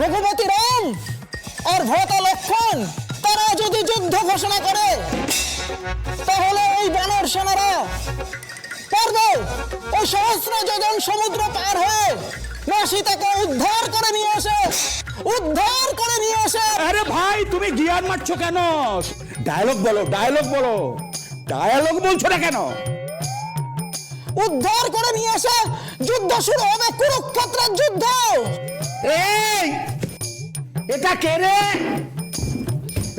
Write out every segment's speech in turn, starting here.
রঘুপতি রাম আর ভরতা লক্ষণ, তারা যদি যুদ্ধ ঘোষণা করে, তাহলে এই বানর সেনারা পারবে ওই সহস্র যোজন সমুদ্র পার হয়ে মা উদ্ধার করে নিয়ে আসে। উদ্ধার করে নিয়ে আসে। আরে ভাই, তুমি গিয়ার মারছো কেন? ডায়লগ বলো ডায়লগ বলো। ডায়লগ বলছো না কেন? উদ্ধার করে নিয়ে আসে যুদ্ধ শুরু হবে কুরুক্ষেত্রের যুদ্ধ। এই এটা কে রে?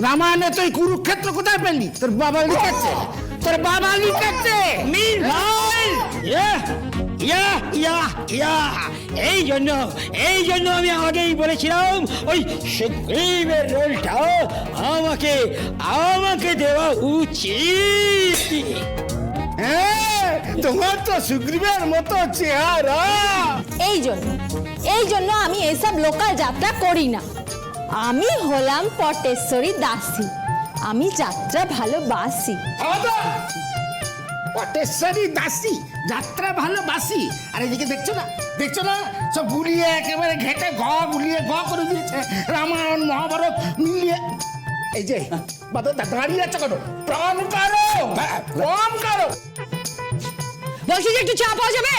রামায়ণে তুই কুরুক্ষেত্র কোথায় পেলি? তোর বাবা লিখাচ্ছে তোর বাবা লিখাচ্ছে ভাই ইয়া ইয়া ইয়া ইয়া। এই জন্য এই জন্য আমি আগেই বলেছিলাম ওই সুগ্রীবের রোলটা আমাকে আমাকে দেওয়া উচিত। হ্যাঁ তোমার তো সুগ্রীবের মতো চেহারা। এই জন্য এই জন্য আমি এসব লোকাল যাত্রা করি না। আমি হলাম পটেশ্বরী দাসী আমি যাত্রা ভালোবাসি। পটেশ্বরী দাসী যাত্রা ভালোবাসি। আর এদিকে দেখছ না দেখছ না? সব গুলিয়ে একেবারে ঘেটে ঘ গুলিয়ে ঘ করে দিয়েছে। রামায়ণ মহাভারত মিলিয়ে এই যে দাঁড়িয়ে আছে কেন? প্রাণ কারও? প্রাণ কারও? বলছি যে একটু চা পাওয়া যাবে?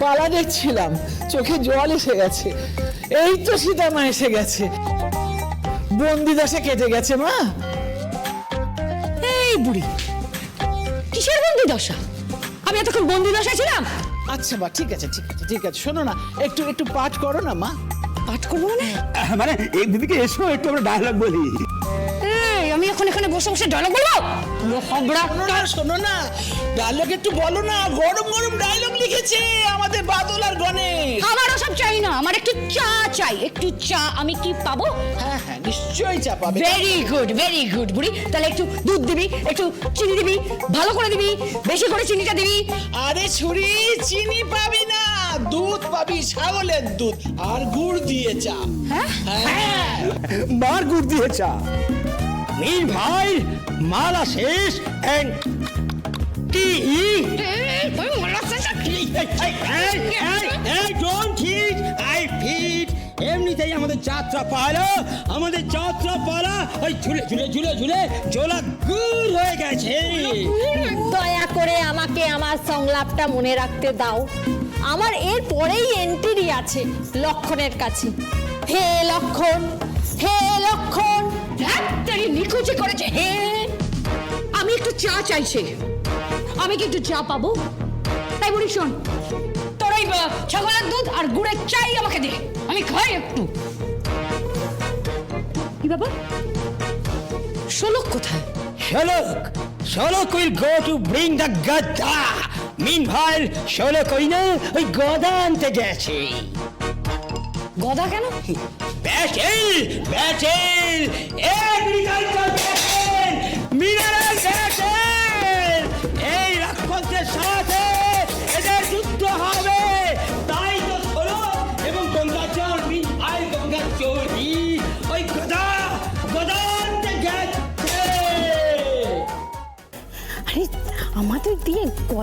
পালা দেখছিলাম চোখে জল এসে গেছে। এই তো সীতামা এসে গেছে। বন্দি দশা কেটে গেছে মা। এই বুড়ি কিসের বন্দি দশা আমি এতক্ষণ বন্দি দশায় ছিলাম? আচ্ছা মা ঠিক আছে ঠিক আছে ঠিক আছে। শোনো না একটু একটু পাঠ করো না মা। পাঠ করব মানে? মানে এই দিদিকে এসো একটু আমরা ডায়লগ বলি। এই আমি এখন এখানে বসে বসে ডায়লগ বলব? না শোনো না ডায়লগ একটু বলো না গরম গরম ডায়লগ লিখেছে আমাদের বাদল আর গণেশ। আমার ওসব চাই না আমার একটু চা চাই একটু চা আমি কি পাবো? হ্যাঁ হ্যাঁ নিশ্চয়ই চাপাবে ভেরি গুড ভেরি গুড বুড়ি। তাহলে একটু দুধ দিবি একটু চিনি দিবি ভালো করে দিবি বেশি করে চিনিটা দিবি। আরে ছুরি চিনি পাবি দুধ পাবি ছাগলের দুধ আর গুড় দিয়ে চা। হ্যাঁ? হ্যাঁ। মার গুড় দিয়ে চা। মীর ভাই মালা শেষ এন্ড টি ই। এমনিতেই আমাদের যাত্রা পালা আমাদের যাত্রা পালা ওই ঝুলে ঝুলে ঝুলে ঝুলে জোলা গুড় হয়ে গেছে। দয়া করে আমাকে আমার সংলাপটা মনে রাখতে দাও। আমার এর পরেই এন্ট্রি আছে লক্ষণের কাছে। হে লক্ষণ হে লক্ষণ। ডাক্তারি নিখুঁজি করেছে হে। আমি একটু চা চাইছি। আমি কি একটু চা পাবো? তাই বলি শোন তোর ওই ছাগলের দুধ আর গুড়ের চাই আমাকে দে। আমি খাই একটু। কি ব্যাপার? শোলক কোথায়? Sherlock, Sherlock will go to bring the Gada. Meanwhile, Sherlock ওই না ওই গদা আনতে গেছে। গদা কেন? ব্যাটেল ব্যাটেল এগ্রিকালচার ব্যাটেল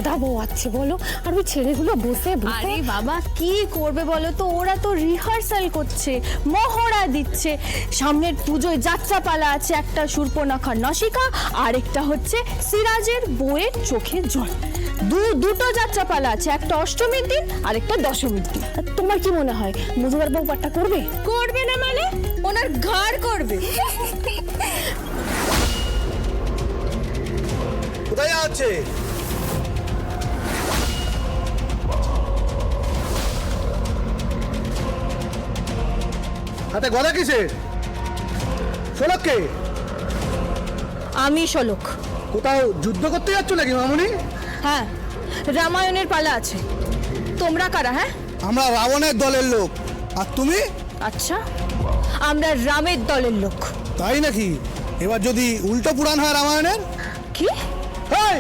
গদা বওয়াচ্ছে বলো। আর ওই ছেলেগুলো বসে বসে আরে বাবা কি করবে বলো তো? ওরা তো রিহার্সাল করছে মহড়া দিচ্ছে। সামনের পুজোয় যাত্রাপালা আছে একটা সুর্পনাখার নসিকা আর একটা হচ্ছে সিরাজের বইয়ের চোখের জল। দু দুটো যাত্রাপালা আছে একটা অষ্টমীর দিন আর একটা দশমীর দিন। আর তোমার কি মনে হয় মধুবার বউ পাঠটা করবে? করবে না মানে? ওনার ঘর করবে। হাতে গলা কিসের সোলককে? আমি শোলক কোথাও যুদ্ধ করতে যাচ্ছ নাকি মামুনি? হ্যাঁ রামায়ণের পালা আছে। তোমরা কারা হ্যাঁ? আমরা রাবণের দলের লোক। আর তুমি? আচ্ছা আমরা রামের দলের লোক। তাই নাকি? এবার যদি উল্টো পুরাণ হয় রামায়ণের? কি? এই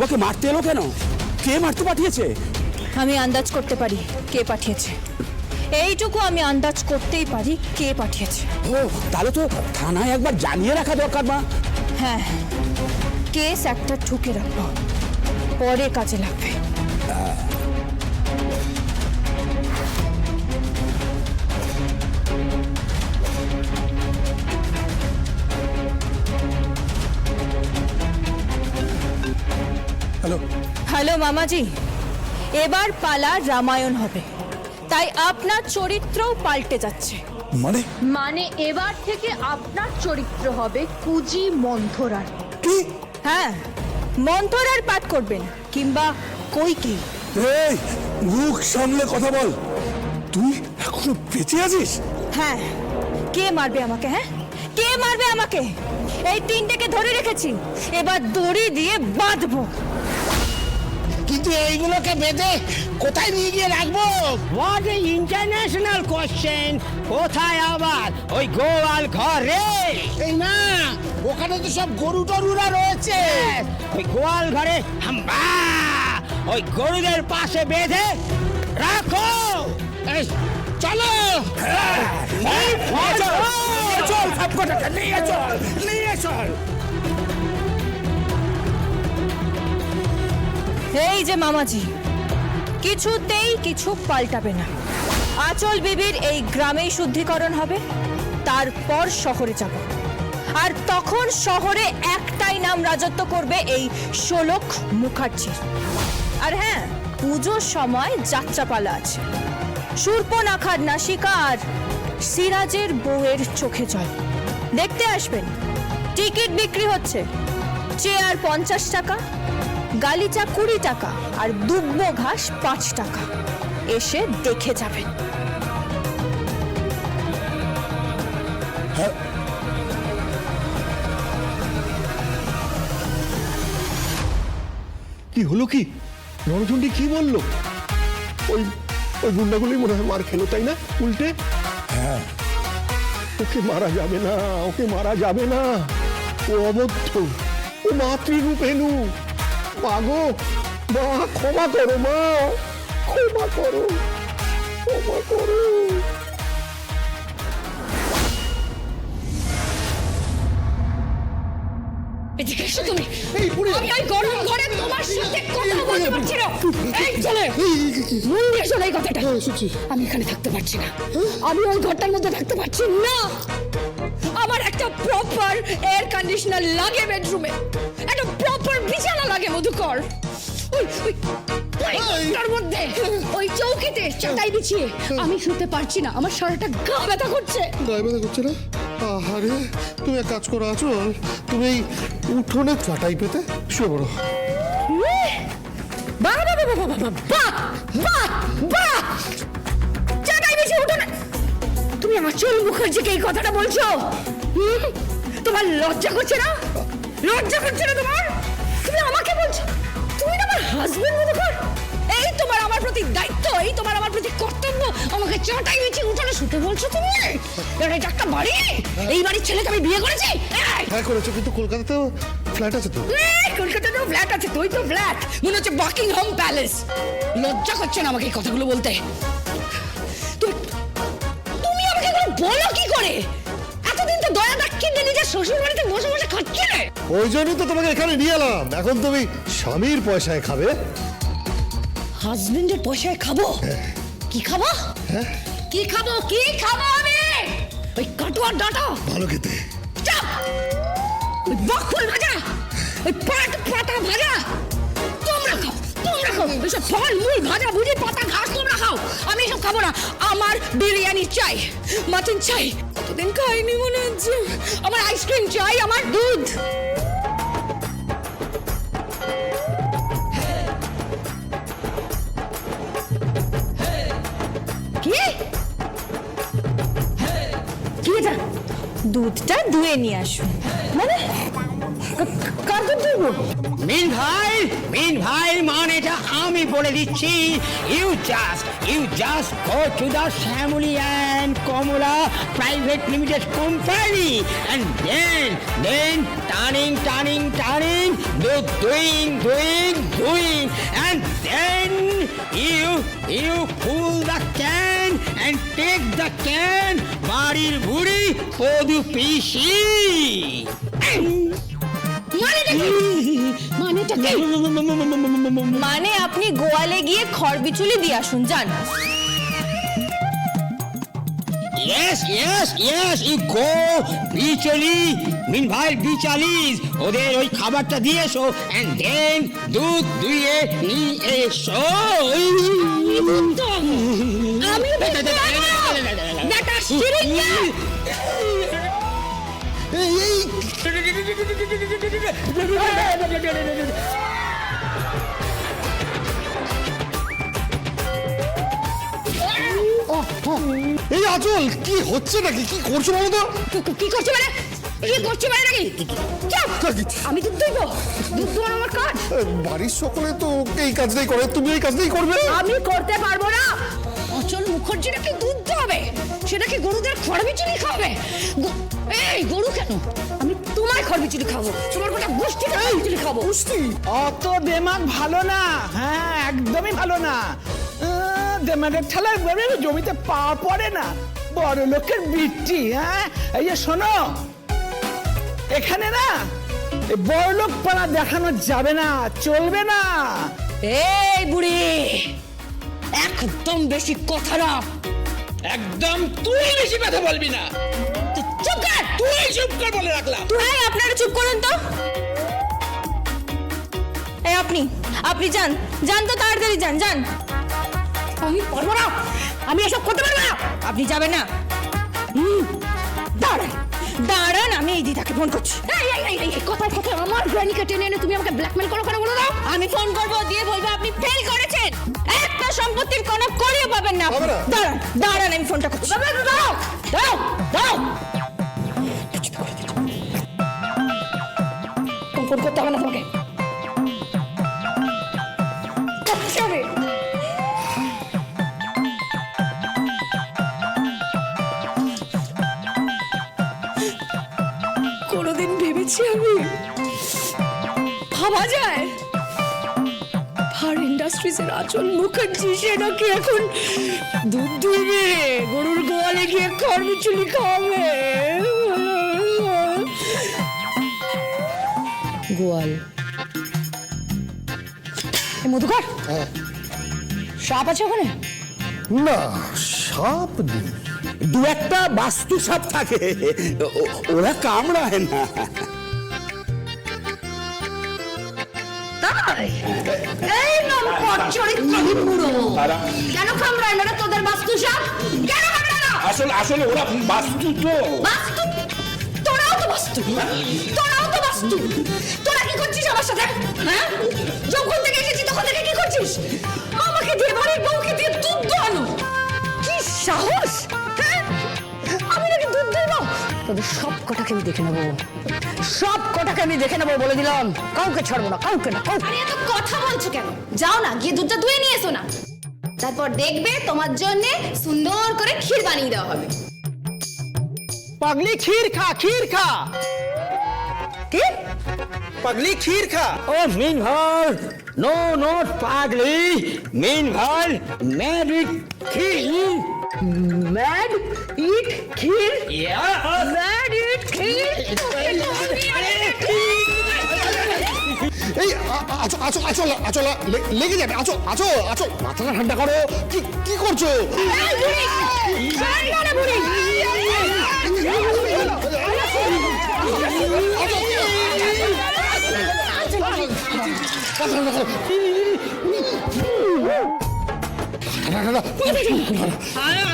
তোমাকে মারতে এলো কেন? কে মারতে পাঠিয়েছে? আমি আন্দাজ করতে পারি কে পাঠিয়েছে। এইটুকু আমি আন্দাজ করতেই পারি কে পাঠিয়েছে। ও তাহলে তো থানায় একবার জানিয়ে রাখা দরকার মা। হ্যাঁ কেস একটা ঠুকে রাখব পরে কাজে লাগবে। হ্যালো। হ্যালো মামাজি এবার পালা রামায়ণ হবে। তাই আপনার চরিত্রও পাল্টে যাচ্ছে। মানে? মানে এবার থেকে আপনার চরিত্র হবে কুজি মন্থরার। কি? হ্যাঁ মন্থরার পাঠ করবেন কিংবা কই কি এই মুখ সামলে কথা বল। তুই এখনও বেঁচে আছিস? হ্যাঁ কে মারবে আমাকে হ্যাঁ? কে মারবে আমাকে? এই তিনটেকে ধরে রেখেছি। এবার দড়ি দিয়ে বাঁধবো। কিন্তু এইগুলোকে বেঁধে কোথায় নিয়ে গিয়ে রাখব? হোয়াট এ ইন্টারন্যাশনাল কোশ্চেন কোথায় আবার? ওই গোয়াল ঘরে। এই না ওখানে তো সব গরু টরুরা রয়েছে। ওই গোয়াল ঘরে হাম্বা। ওই গরুদের পাশে বেঁধে রাখো। চলো। চল। সবকটাকে নিয়ে চল। নিয়ে চল। এই যে মামাজি, কিছুতেই কিছু পাল্টাবে না। আচল বিবির এই গ্রামেই শুদ্ধিকরণ হবে, তারপর শহরে যাব। আর তখন শহরে একটাই নাম রাজত্ব করবে এই শোলক মুখার্জির আর হ্যাঁ পুজোর সময় যাত্রাপালা আছে। সূর্পনাখার নাসিকা আর সিরাজের বউয়ের চোখে জল। দেখতে আসবেন, টিকিট বিক্রি হচ্ছে, চেয়ার পঞ্চাশ টাকা গালিচা কুড়ি টাকা আর দুব্ব ঘাস পাঁচ টাকা। এসে দেখে যাবেন। কি হলো কি? রণচণ্ডী কি বলল? ওই ওই গুন্ডাগুলি মনে হয় মার খেলো, তাই না? উল্টে? হ্যাঁ। ওকে মারা যাবে না, ওকে মারা যাবে না। ও অবদ্ধ। ও মাতৃরূপেণু মাগো মা ক্ষমা করো মা ক্ষমা করো ক্ষমা করো এদিকে এসো তুমি আমি ওই গরম ঘরে তোমার সাথে কথা বলতে পারছি না এই চলে মন দিয়ে শোনো এই কথাটা আমি এখানে থাকতে পারছি না আমি ওই ঘরটার মধ্যে থাকতে পারছি না আমার একটা প্রপার এয়ার কন্ডিশনার লাগে বেডরুমে একটা প্রপার বিছানা লাগে মধুকর। ওই ওই ওই মধ্যে। ওই চৌকিতে চাটাই বিছিয়ে আমি শুতে পারছি না আমার সারাটা গা ব্যথা করছে। গায়ে ব্যথা করছে না? আহারে তুমি এক কাজ করো আছো তুমি এই উঠোনে চাটাই পেতে শুয়ে পড়ো। বাহ বাহ বাহ বাহ বাহ বাহ বাহ বাহ জায়গায় বেশি উঠো না তুমি আচল মুখার্জিকে এই কথাটা বলছো? তোমার লজ্জা করছে না? লজ্জা করছে না তোমার? তুমি আমাকে বলছো? তুমি না আমার হাজবেন্ড মতো কর এই তোমার আমার প্রতি দায়িত্ব এই তোমার আমার প্রতি কর্তব্য। আমাকে চাটাই বেশি উঠোনে শুতে বলছো তুমি? এটা একটা বাড়ি? এই বাড়ির ছেলেকে আমি বিয়ে করেছি! হ্যাঁ করেছ কিন্তু কলকাতাতেও ফ্ল্যাট আছে তো? কলকাতাতেও ফ্ল্যাট আছে তুই তো ফ্ল্যাট মনে হচ্ছে বাকিংহাম প্যালেস লজ্জা করছে না আমাকে এই কথাগুলো বলতে? শ্বশুর বাড়িতে বসে বসে খাচ্ছে? ওই জন্যই তো তোমাকে এখানে নিয়ে এলাম। এখন তুমি স্বামীর পয়সায় খাবে। হাজবেন্ডের পয়সায় খাব? কি খাব? কি খাব? কি খাব আমি? ওই কাটুয়ার ডাটা। ভালো খেতে। চাপ! ওই বকুল ভাজা। ওই পাট পাতা ভাজা। তোমরা খাও, এসব ফল, মূল, ভাজা, ভুজি, পাতা, ঘাস তোমরা খাও। আমি এসব খাব না। আমার বিরিয়ানি চাই, মাটন চাই। কতদিন খাইনি মনে হচ্ছে। আমার আইসক্রিম চাই, আমার দুধ। দুধটা ধুয়ে নিয়ে আসুন মানে? কা- কার দুধ ধুবো মিন ভাই মিন ভাই মানেটা আমি বলে দিচ্ছি you just you just go to the family and Komala Private Limited Company. And then, then, turning, turning, turning, doing, doing, doing. And then you, you pull the can and take the can, বাড়ির বুড়ি কদু পিসি মানে আপনি গোয়ালে গিয়ে খড়বিচুলি দিয়ে আসুন যান Yes, yes, yes, you go, বিচলি, meanwhile বিচালিস, ওদের ওই খাবারটা দিয়ে এসো, and then দুধ দুইয়ে নিয়ে এসো। আমি বেটা সিরিঞ্জা এই আচল কি হচ্ছে নাকি? কি করছ বলো তো? কি করছ মানে? কি করছ মানে নাকি! আমি দুধ দুইব দুধ দোয়ানো আমার কাজ। বাড়ির সকলে তো এই কাজটাই করে। তুমি এই কাজটাই করবে? আমি করতে পারব না। অচল মুখার্জিটাকে দুধ হবে। সেটাকে গরুদের খড়বিচুলি খাবে? এই গরু কেন? আমি তোমার খড়বিচুলি খাব তোমার গোটা গোষ্ঠী খড়বিচুলি খাব। অত দেমাগ ভালো না। হ্যাঁ একদমই ভালো না। দেমাগের ঠেলায় জমিতে পা পড়ে না। বড় লোকের বৃত্তি হ্যাঁ? এই যে শোনো এখানে না বড় লোক পাড়া দেখানো যাবে না চলবে না। এই বুড়ি একদম বেশি কথা না একদম তুই বেশি কথা বলবি না। চুপ কর। তুই চুপ কর বলে রাখলাম। এই আপনারা চুপ করুন তো। এই আপনি আপনি যান। যান তো তাড়াতাড়ি যান যান। আমি পারব না। আমি এসব করতে পারব না। আপনি যাবেন না। হুম, দাঁড়ান। দাঁড়ান। এই দিদাকে ফোন করছি কোথায় কথায় আমার গ্রানিকে টেনে এনে তুমি আমাকে ব্ল্যাকমেল করো কেন বলো দাও আমি ফোন করব দিয়ে বলব আপনি ফেল করেছেন একটা সম্পত্তির কোনো করিয়ে পাবেন না না। দাঁড়ান দাঁড়ান আমি ফোনটা করছি দাও দাও দাও ফোন করতে হবে না তোমাকে ভেবেছি আমি? ভাবা যায়? ইন্ডাস্ট্রিজের আচল মুখার্জি সে নাকি এখন দুধ দুইবে গরুর গোয়ালে গিয়ে খাওয়াবে? গোয়াল। মধুকর সাপ আছে ওখানে? না সাপ নেই। দু একটা বাস্তু সাপ থাকে ওরা কামড়ায় না। চরিত্রহীন বুড়ো কেন কামড়ায় না? তোদের বাস্তু সাপ কেন কামড়ায় না? আসলে আসলে ওরা বাস্তু তো। বাস্তু? তোরাও তো বাস্তু। তোরাও তো বাস্তু। তোরা কি করছিস আমার সাথে? হ্যাঁ? যখন থেকে এসেছি তখন থেকে কি করছিস? আমাকে দিয়ে বাড়ির বউকে দিয়ে দুধ দোয়ানো। কি সাহস? হ্যাঁ? আমি নাকি দুধ দেব? তোদের সব কটাকে আমি দেখে নেব। সব কটাকে আমি দেখে নেব বলে দিলাম। কাউকে ছাড়বো না কাউকে না কাউকে। আরে এত কথা বলছো কেন? যাও না গিয়ে দুধটা ধুয়ে নিয়ে এসো না। তারপর দেখবে তোমার জন্য সুন্দর করে ক্ষীর বানিয়ে দেওয়া হবে। পাগলি ক্ষীর খা ক্ষীর খা। কি? পাগলি ক্ষীর খা। ও মিন Oh, meanwhile, no, not Pagli. Meanwhile, married king. Mad eat kheer Yeah. Mad eat kheer এই আ- আচল আচল আচল আচল লে- লেগে যাবে আচল আচল আচল মাথাটা ঠান্ডা করো কি কি করছ আর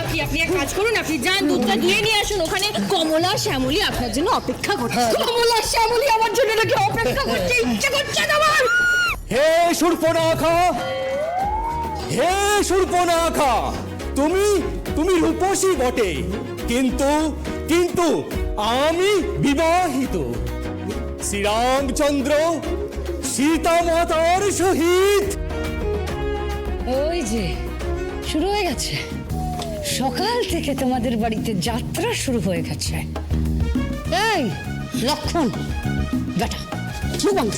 আপনি আপনি এক কাজ করুন আপনি যান দুধটা দিয়ে নিয়ে আসুন। ওখানে কমলা শ্যামলী আপনার জন্য অপেক্ষা করছে। কমলা শ্যামলী আমার জন্য নাকি অপেক্ষা করছে? ইচ্ছে করছে না আমার। হে সুর্পনাখা হে সুর্পনাখা তুমি তুমি রূপসী বটে। কিন্তু কিন্তু আমি বিবাহিত। শ্রীরামচন্দ্র সীতা মাতার সহিত। ওই যে। শুরু হয়ে গেছে। সকাল থেকে তোমাদের বাড়িতে যাত্রা শুরু হয়ে গেছে। এই লক্ষণ। বেটা মুখ বন্ধ।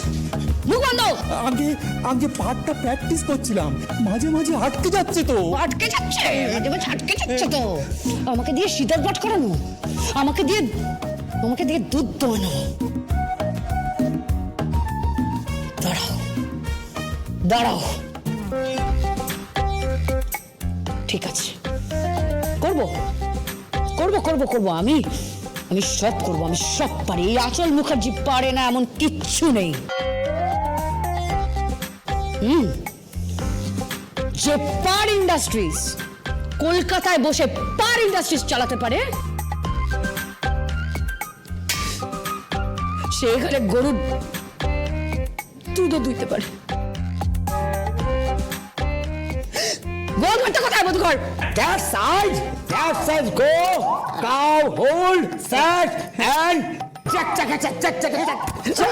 মুখ বন্ধ। আগে আগে পাঠটা প্র্যাকটিস করছিলাম। মাঝে মাঝে আটকে যাচ্ছে তো। আটকে যাচ্ছে? মাঝে মাঝে আটকে যাচ্ছে তো। আমাকে দিয়ে শীতল পাঠ করানো। আমাকে দিয়ে আমাকে দিয়ে দুধ দোয়ানো। দাঁড়াও। দাঁড়াও। ঠিক আছে। করব। করব করব করব। আমি আমি সব করব, আমি সব পারি। এই আচল মুখার্জি পারে না এমন কিচ্ছু নেই। হুম। যে পার ইন্ডাস্ট্রিজ কলকাতায় বসে পার ইন্ডাস্ট্রিজ চালাতে পারে? সেখানে গরুর দুধও দুইতে পারে। difficult. That size, that size, go, cow, hold, set, and check, check, check, check, check, check, check.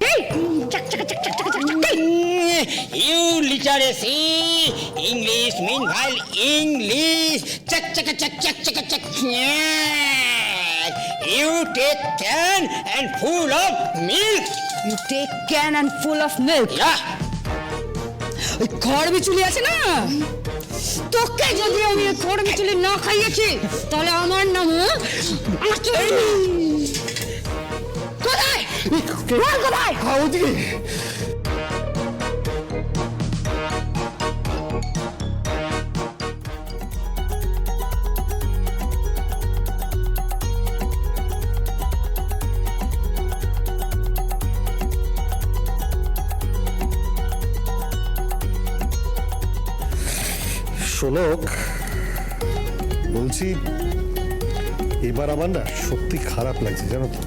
Hey, check, check, check, check, check, check, check. You literacy, English, meanwhile, English. Check, check, check, check, check, check, check. You take can and full of milk. You take can and full of milk. Yeah. খড় বিচুলি আছে না? তোকে যদি আমি খড় বিচুলি না খাইয়েছি তাহলে আমার নাম কোথায়? কোথায়? শোনক বলছি, এবার আমার না সত্যি খারাপ লাগছে, জানো তো।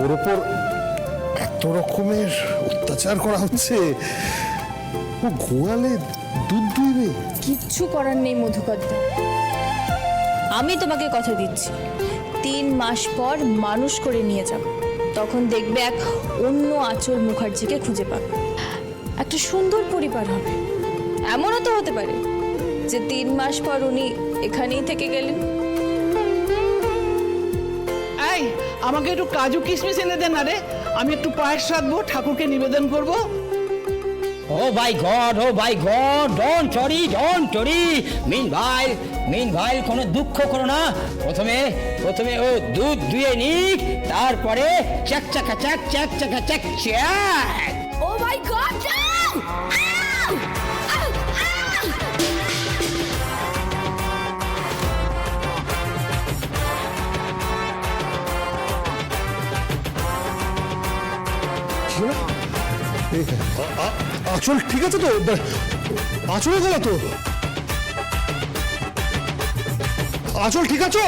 ওর ওপর এত রকমের অত্যাচার করা হচ্ছে। ও গোয়ালে দুধ দুইবে কিচ্ছু করার নেই, মধুকরদা। আমি তোমাকে কথা দিচ্ছি। তিন মাস পর মানুষ করে নিয়ে যাব তখন দেখবে এক অন্য আচল মুখার্জিকে খুঁজে পাবে। একটা সুন্দর পরিবার হবে। এমনও তো হতে পারে যে তিন মাস পর উনি এখানেই থেকে গেলেন। এই আমাকে একটু কাজু কিশমিশ এনে দেন আরে আমি একটু পায়েস রাখব ঠাকুরকে নিবেদন করব। Oh ও God, oh ডন চরি ডন চরি মিন ভাই মিন ভাই কোনো দুঃখ করো না। প্রথমে প্রথমে ও দুধ দুয়ে নিক তারপরে চাক চাকা চাক চাক চাকা চাক চাক ও মাই গড আঁচল ঠিক আছে তো আঁচলে গেল তো। আঁচল ঠিক আছো?